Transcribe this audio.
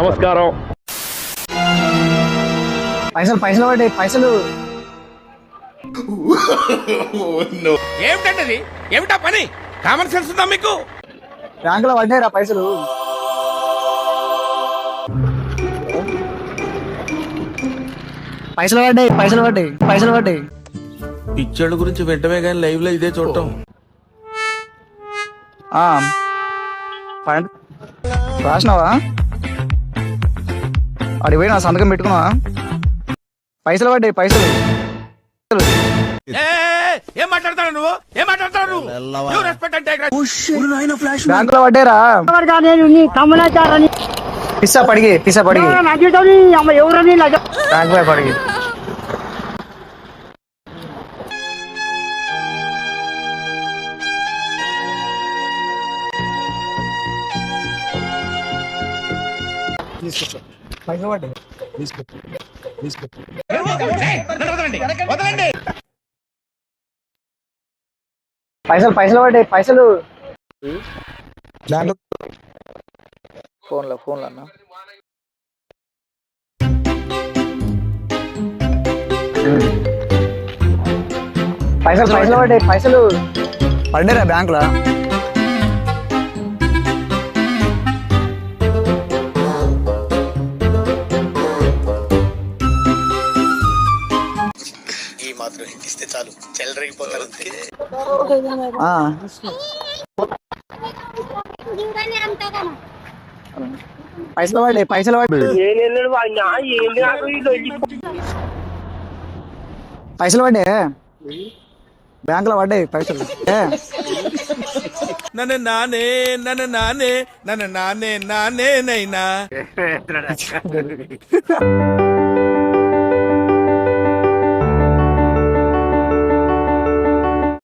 నమస్కారం పైసలు పైసలు పడ్డాయి పైసలు. ఏమిటండి అది? ఏమిటా పని? కామన్ సెన్స్ ఉందా మీకు? బ్యాంకులో పడ్డాయిరా పైసలు. పైసలు పడ్డాయి పైసలు పడ్డాయి పైసలు పడ్డాయి. పిచ్చోళ్ళ గురించి వెంటనే కానీ లైవ్లో ఇదే చూడటం. రాసినావా? అడిగి పోయి నా సంతకం పెట్టుకున్నావా? పైసలు పడ్డాయి పైసలు. ఏ, నువ్వు? నువ్వు? నీ కమలాచారని పిస్సా పడిగి పిస్సా పడిగి. బ్యాంక్ పడిగి. పైసలు పైసలు పడ్డాయి. పైసలు. ఫోన్లో ఫోన్లో అన్న. పైసలు పైసలు పడ్డాయి. పైసలు. పడ్డారా బ్యాంకులో? మాత్రం హింటిస్తే చాలు. చెల్లరగిపోతారు పైసలు పడ్డాయి పైసలు పడ్డాయి నేనెన్నడు వాడినా ఏంది నాకు ఈ లొల్లి? పైసలు. పడ్డాయి పైసలు నన్ను నానే నన్ను నానే నన్ను నానే నానే నైనా.